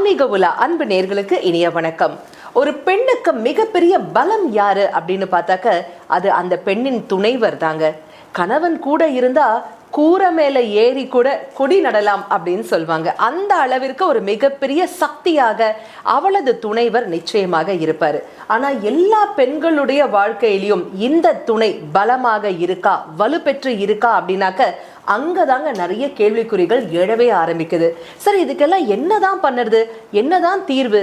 ஆன்மீக உலா அன்பு நேர்களுக்கு இனிய வணக்கம். ஒரு பெண்ணுக்கு மிகப்பெரிய பலம் யாரு அப்படின்னு பார்த்தாக்க அது அந்த பெண்ணின் துணைவர் தாங்க கணவன் கூட இருந்தா கூரை மேல ஏறி கூட கொடி நடலாம் அப்படின்னு சொல்லுவாங்க அந்த அளவிற்கு ஒரு மிகப்பெரிய சக்தியாக அவளது துணைவர் நிச்சயமாக இருப்பார். ஆனால் எல்லா பெண்களுடைய வாழ்க்கையிலையும் இந்த துணை பலமாக இருக்கா வலுப்பெற்று இருக்கா அப்படின்னாக்க அங்கே தாங்க நிறைய கேள்விக்குறிகள் எழவே ஆரம்பிக்குது. சரி இதுக்கெல்லாம் என்னதான் பண்ணுறது? என்னதான் தீர்வு?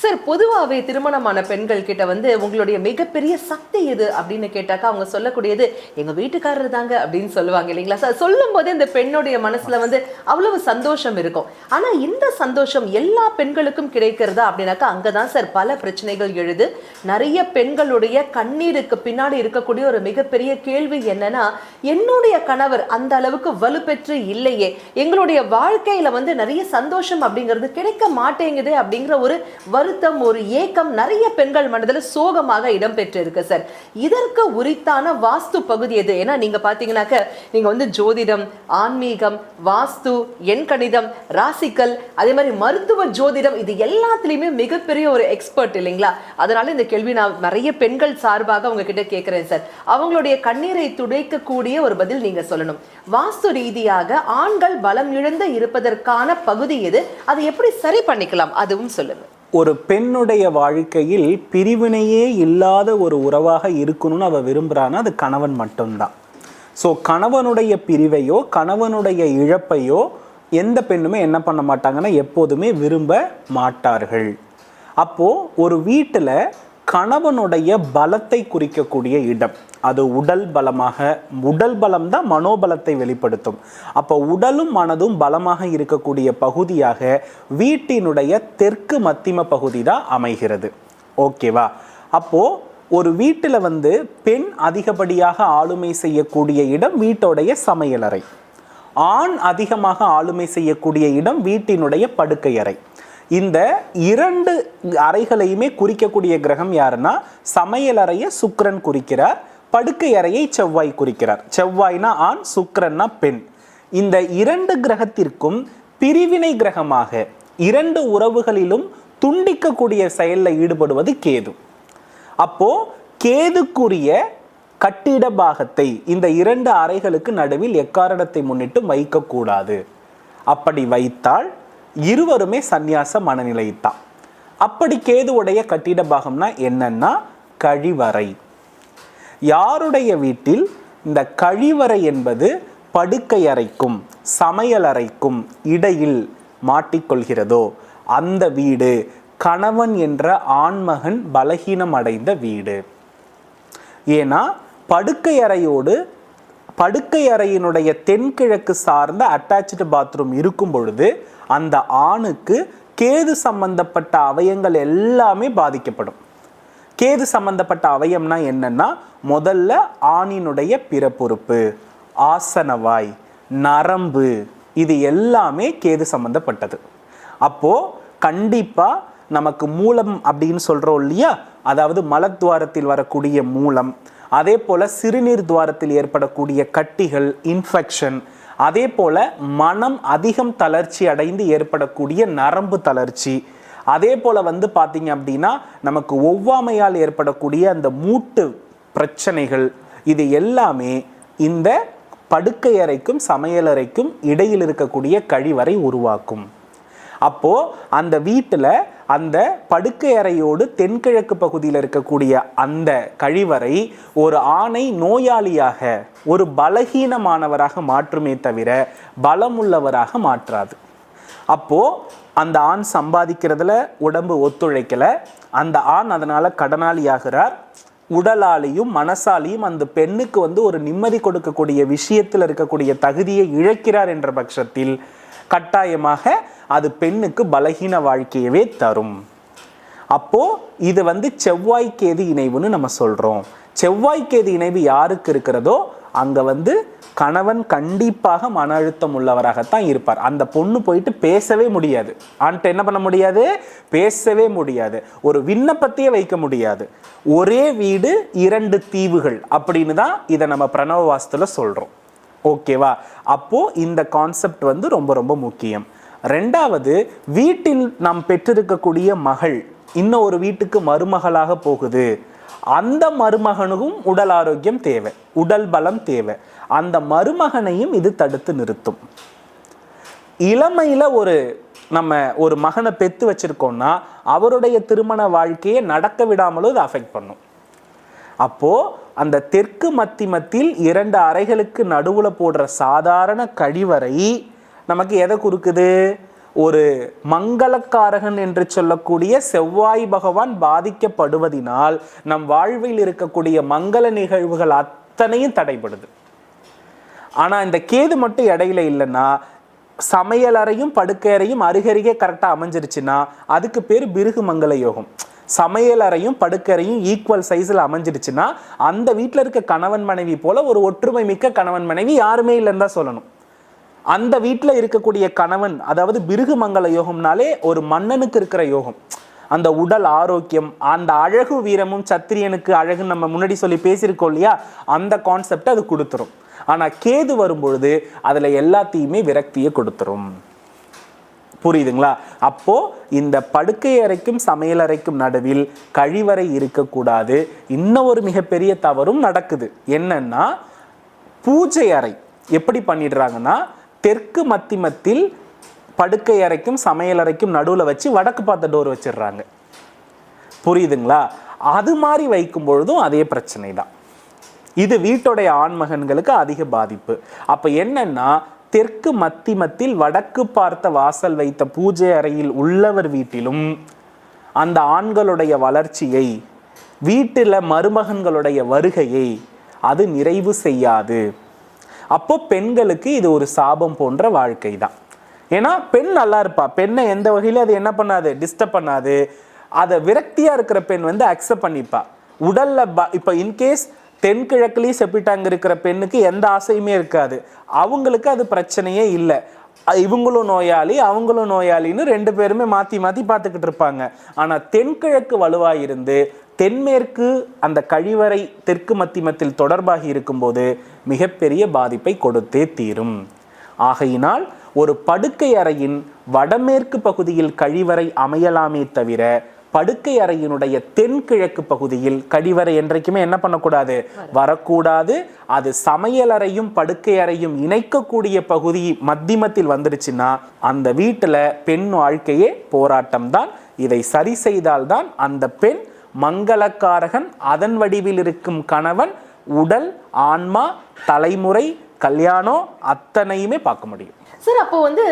சார் பொதுவாகவே திருமணமான பெண்கள் கிட்ட வந்து உங்களுடைய மிகப்பெரிய சக்தி எது அப்படின்னு கேட்டாக்கா அவங்க சொல்லக்கூடியது எங்க வீட்டுக்காரர் தாங்க அப்படின்னு சொல்லுவாங்க இல்லைங்களா? சார் சொல்லும் போதே இந்த பெண்ணுடைய மனசுல வந்து அவ்வளவு சந்தோஷம் இருக்கும். ஆனா இந்த சந்தோஷம் எல்லா பெண்களுக்கும் கிடைக்கிறதா அப்படின்னாக்கா அங்கதான் சார் பல பிரச்சனைகள் எழுது. நிறைய பெண்களுடைய கண்ணீருக்கு பின்னாடி இருக்கக்கூடிய ஒரு மிகப்பெரிய கேள்வி என்னன்னா என்னுடைய கணவர் அந்த அளவுக்கு வலுப்பெற்று இல்லையே. எங்களுடைய வாழ்க்கையில வந்து நிறைய சந்தோஷம் அப்படிங்கிறது கிடைக்க மாட்டேங்குதே அப்படிங்கிற ஒரு வருத்தம் ஒரு ஏக்கம் நிறைய பெண்கள் மனதில் சோகமாக இடம்பெற்றிருக்கு சார் இதற்கு உரித்தான வாஸ்து பகுதி எது? ஏன்னா நீங்க பார்த்தீங்கன்னாக்க நீங்க வந்து ஜோதிடம் ஆன்மீகம் வாஸ்து எண்கணிதம் ராசிக்கல் அதே மாதிரி மருத்துவ ஜோதிடம் இது எல்லாத்துலயுமே மிகப்பெரிய ஒரு எக்ஸ்பர்ட் இல்லைங்களா? அதனால இந்த கேள்வி நான் நிறைய பெண்கள் சார்பாக உங்ககிட்ட கேட்குறேன் சார் அவங்களுடைய கண்ணீரை துடைக்கக்கூடிய ஒரு பதில் நீங்க சொல்லணும். வாஸ்து ரீதியாக ஆண்கள் பலம் இழந்து இருப்பதற்கான பகுதி எது? அதை எப்படி சரி பண்ணிக்கலாம்? அதுவும் சொல்லுங்க. ஒரு பெண்ணுடைய வாழ்க்கையில் பிரிவினையே இல்லாத ஒரு உறவாக இருக்கணும்னு அவள் விரும்புகிறான்னா அது கணவன் மட்டும்தான். ஸோ கணவனுடைய பிரிவையோ கணவனுடைய இழப்பையோ எந்த பெண்ணுமே என்ன பண்ண மாட்டாங்கன்னா எப்போதுமே விரும்ப மாட்டார்கள். அப்போது ஒரு வீட்டில் கணவனுடைய பலத்தை குறிக்கக்கூடிய இடம். அது உடல் பலமாக உடல் பலம் தான் மனோபலத்தை வெளிப்படுத்தும். அப்போ உடலும் மனதும் பலமாக இருக்கக்கூடிய பகுதியாக வீட்டினுடைய தெற்கு மத்திம பகுதி தான் அமைகிறது. ஓகேவா அப்போ ஒரு வீட்டில் வந்து பெண் அதிகப்படியாக ஆளுமை செய்யக்கூடிய இடம் வீட்டோடைய சமையலறை. ஆண் அதிகமாக ஆளுமை செய்யக்கூடிய இடம் வீட்டினுடைய படுக்கை அறை இந்த இரண்டு அறைகளையுமே குறிக்கக்கூடிய கிரகம் யாருன்னா சமையலறையை சுக்கிரன் குறிக்கிறார் படுக்கை அறையை செவ்வாய் குறிக்கிறார். செவ்வாய்னா ஆண் சுக்கரன்னா பெண். இந்த இரண்டு கிரகத்திற்கும் பிரிவினை கிரகமாக இரண்டு உறவுகளிலும் துண்டிக்கக்கூடிய செயலில் ஈடுபடுவது கேது. அப்போ கேதுக்குரிய கட்டிட பாகத்தை இந்த இரண்டு அறைகளுக்கு நடுவில் எக்காரணத்தை முன்னிட்டு வைக்கக்கூடாது. அப்படி வைத்தால் இருவருமே சந்நியாச மனநிலை தான் அப்படி கேதுவுடைய கட்டிட பாகம்னா என்னன்னா கழிவறை. யாருடைய வீட்டில் இந்த கழிவறை என்பது படுக்கை அறைக்கும் சமையலறைக்கும் இடையில் மாட்டிக்கொள்கிறதோ அந்த வீடு கணவன் என்ற ஆண்மகன் பலகீனம் அடைந்த வீடு. ஏன்னா படுக்கை அறையோடு படுக்கை அறையினுடைய தென்கிழக்கு சார்ந்த அட்டாச்சு பாத்ரூம் இருக்கும் பொழுது அந்த ஆணுக்கு கேது சம்பந்தப்பட்ட அவயங்கள் எல்லாமே பாதிக்கப்படும். கேது சம்பந்தப்பட்ட அவயம்னா என்னன்னா முதல்ல ஆணினுடைய பிறப்புறுப்பு ஆசனவாய் நரம்பு இது எல்லாமே கேது சம்பந்தப்பட்டது. அப்போ கண்டிப்பா நமக்கு மூலம் அப்படின்னு சொல்றோம் இல்லையா? அதாவது மலத்வாரத்தில் வரக்கூடிய மூலம் அதே போல் சிறுநீர் துவாரத்தில் ஏற்படக்கூடிய கட்டிகள் இன்ஃபெக்ஷன் அதே போல் மனம் அதிகம் தளர்ச்சி அடைந்து ஏற்படக்கூடிய நரம்பு தளர்ச்சி. அதே போல் வந்து பார்த்தீங்க அப்படின்னா நமக்கு ஒவ்வாமையால் ஏற்படக்கூடிய அந்த மூட்டு பிரச்சனைகள் இது எல்லாமே இந்த படுக்கை அறைக்கும் சமையலறைக்கும் இடையில் இருக்கக்கூடிய கழிவறை உருவாக்கும். அப்போ அந்த வீட்டில் அந்த படுக்கை அறையோடு தென்கிழக்கு பகுதியில் இருக்கக்கூடிய அந்த கழிவறை ஒரு ஆணை நோயாளியாக ஒரு பலகீனமானவராக மாற்றுமே தவிர பலமுள்ளவராக மாற்றாது. அப்போ அந்த ஆண் சம்பாதிக்கிறதுல உடம்பு ஒத்துழைக்கல. அந்த ஆண் அதனால கடனாளியாகிறார். உடலாலையும் மனசாலையும் அந்த பெண்ணுக்கு வந்து ஒரு நிம்மதி கொடுக்கக்கூடிய விஷயத்தில் இருக்கக்கூடிய தகுதியை இழக்கிறார் என்ற பட்சத்தில் கட்டாயமாக அது பெண்ணுக்கு பலகீன வாழ்க்கையவே தரும். அப்போ இது வந்து செவ்வாய் கேது இணைவுன்னு நம்ம சொல்றோம். செவ்வாய்க்கேது இணைவு யாருக்கு இருக்கிறதோ அங்க வந்து கணவன் கண்டிப்பாக மன அழுத்தம் உள்ளவராகத்தான் இருப்பார். அந்த பொண்ணு போயிட்டு பேசவே முடியாது. ஆண்ட்ட என்ன பண்ண முடியாது? பேசவே முடியாது. ஒரு விண்ணப்பத்தையே வைக்க முடியாது. ஒரே வீடு இரண்டு தீவுகள் அப்படின்னு தான் இதை நம்ம பிரணவ வாஸ்துல சொல்றோம். ஓகேவா? அப்போது இந்த கான்செப்ட் வந்து ரொம்ப ரொம்ப முக்கியம். ரெண்டாவது வீட்டில் நாம் பெற்றிருக்கக்கூடிய மகள் இன்னும் ஒரு வீட்டுக்கு மருமகளாக போகுது. அந்த மருமகனுக்கும் உடல் ஆரோக்கியம் தேவை உடல் பலம் தேவை. அந்த மருமகனையும் இது தடுத்து நிறுத்தும். இளமையில ஒரு நம்ம ஒரு மகனை பெற்று வச்சிருக்கோம்னா அவருடைய திருமண வாழ்க்கையை நடக்க விடாமலும் இது அஃபெக்ட் பண்ணும். அப்போ அந்த தெற்கு மத்தி மத்தியில் இரண்டு அறைகளுக்கு நடுவில் போடுற சாதாரண கழிவறை நமக்கு எதை குறுக்குது ஒரு மங்களக்காரகன் என்று சொல்லக்கூடிய செவ்வாய் பகவான் பாதிக்கப்படுவதினால் நம் வாழ்வில் இருக்கக்கூடிய மங்கள நிகழ்வுகள் அத்தனையும் தடைபடுது. ஆனால் இந்த கேது மட்டும் இடையில இல்லைன்னா சமையலறையும் படுக்கையறையும் அருகருகே கரெக்டாக அமைஞ்சிருச்சுன்னா அதுக்கு பேர் பிருகு மங்கள யோகம். சமையலறையும் படுக்கறையும் ஈக்குவல் சைஸில் அமைஞ்சிடுச்சுன்னா அந்த வீட்டில் இருக்க கணவன் மனைவி போல ஒரு ஒற்றுமை மிக்க கணவன் மனைவி யாருமே இல்லைன்னு தான் சொல்லணும். அந்த வீட்டில் இருக்கக்கூடிய கணவன் அதாவது பிருகு மங்கள யோகம்னாலே ஒரு மன்னனுக்கு இருக்கிற யோகம். அந்த உடல் ஆரோக்கியம் அந்த அழகு வீரமும் சத்திரியனுக்கு அழகுன்னு நம்ம முன்னாடி சொல்லி பேசியிருக்கோம் இல்லையா? அந்த கான்செப்ட் அது கொடுத்துரும். ஆனால் கேது வரும்பொழுது அதில் எல்லாத்தையுமே விரக்தியை கொடுத்துரும். புரியுதுங்களா? அப்போ இந்த படுக்கை அறைக்கும் சமையல் அறைக்கும் நடுவில் கழிவறை இருக்கக்கூடாது. இன்னும் ஒரு மிகப்பெரிய தவறும் நடக்குது. என்னன்னா பூஜை அறை எப்படி பண்ணிடுறாங்கன்னா தெற்கு மத்திமத்தில் படுக்கை அறைக்கும் சமையல் அறைக்கும் நடுவில் வச்சு வடக்கு பார்த்த டோர் வச்சிடுறாங்க. புரியுதுங்களா? அது மாதிரி வைக்கும் பொழுதும் அதே பிரச்சனை தான் இது வீட்டுடைய ஆண்மகன்களுக்கு அதிக பாதிப்பு. அப்போ என்னன்னா தெற்கு மத்திமத்தில் வடக்கு பார்த்த வாசல் வைத்த பூஜை அறையில் உள்ளவர் வீட்டிலும் அந்த ஆண்களுடைய வளர்ச்சியை வீட்டில் மருமகன்களுடைய வருகையை அது நிறைவு செய்யாது. அப்போ பெண்களுக்கு இது ஒரு சாபம் போன்ற வாழ்க்கை தான். ஏன்னா பெண் நல்லா இருப்பா. பெண்ணை எந்த வகையிலும் அது என்ன பண்ணாது? டிஸ்டர்ப் பண்ணாது. அதை விரக்தியா இருக்கிற பெண் வந்து அக்செப்ட் பண்ணிப்பா. உடல்ல ப- இப்போ இன்கேஸ் தென்கிழக்குலேயும் செப்பிட்டாங்க இருக்கிற பெண்ணுக்கு எந்த ஆசையுமே இருக்காது. அவங்களுக்கு அது பிரச்சனையே இல்லை. இவங்களும் நோயாளி அவங்களும் நோயாளின்னு ரெண்டு பேருமே மாத்தி மாத்தி பார்த்துக்கிட்டு இருப்பாங்க. ஆனா தென்கிழக்கு வலுவாக இருந்து தென்மேற்கு அந்த கழிவறை தெற்கு மத்திமத்தில் தொடர்பாகி இருக்கும்போது மிகப்பெரிய பாதிப்பை கொடுத்தே தீரும். ஆகையினால் ஒரு படுக்கை அறையின் வடமேற்கு பகுதியில் கழிவறை அமையலாமே தவிர படுக்கை அறையினுடைய தென்கிழக்கு பகுதியில் கழிவறை என்றைக்குமே என்ன பண்ணக்கூடாது? வரக்கூடாது. அது சமையலறையும் படுக்கை அறையும் இணைக்கக்கூடிய பகுதி மத்திமத்தில் வந்துடுச்சுன்னா அந்த வீட்டுல பெண் வாழ்க்கையே போராட்டம் தான் இதை சரி செய்தால்தான் அந்த பெண் மங்களக்காரகன் அதன் வடிவில் இருக்கும் கணவன் உடல் ஆன்மா தலைமுறை கல்யாணம் அத்தனையுமே பார்க்க முடியும். சார் அப்போ வந்து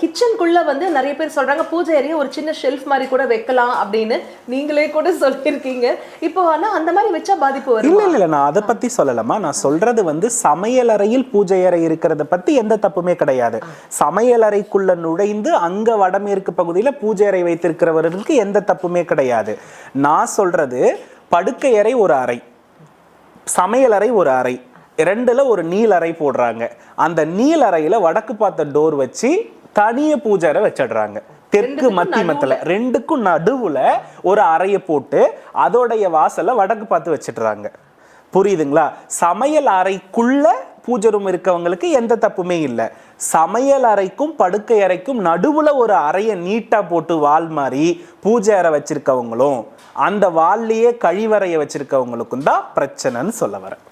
கிச்சனுக்குள்ள வந்து நிறைய பேர் சொல்றாங்க பூஜை அறையை ஒரு சின்ன ஷெல்ஃப் மாதிரி கூட வைக்கலாம் அப்படின்னு நீங்களே கூட சொல்லியிருக்கீங்க. இப்போ ஆனா அந்த மாதிரி வச்சா பாதிப்பு வரும்? இல்ல இல்ல நான் அதை பத்தி சொல்லலமா நான் சொல்றது வந்து சமையலறையில் பூஜை அறை இருக்கிறத பத்தி எந்த தப்புமே கிடையாது. சமையலறைக்குள்ள நுழைந்து அங்க வடமேற்கு பகுதியில பூஜை அறை வைத்திருக்கிறவர்களுக்கு எந்த தப்புமே கிடையாது. நான் சொல்றது படுக்கை அறை ஒரு அறை. சமையலறை ஒரு அறை. ரெண்டுல ஒரு நீல் அறை போடுறாங்க. அந்த நீல் அறையில வடக்கு பார்த்த டோர் வச்சு தனிய பூஜை அறை வச்சிடுறாங்க. தெற்கு மத்தியமத்துல ரெண்டுக்கும் நடுவுல ஒரு அறையை போட்டு அதோடைய வாசல்ல வடக்கு பார்த்து வச்சிடுறாங்க. புரியுதுங்களா? சமையல் அறைக்குள்ள பூஜை ரூம் இருக்கவங்களுக்கு எந்த தப்புமே இல்லை. சமையல் அறைக்கும் படுக்கை அறைக்கும் நடுவுல ஒரு அறையை நீட்டா போட்டு வால் மாதிரி பூஜை அறை வச்சிருக்கவங்களும் அந்த வால்லையே கழிவறையை வச்சிருக்கவங்களுக்கும் தான் பிரச்சனைன்னு சொல்ல வரேன்.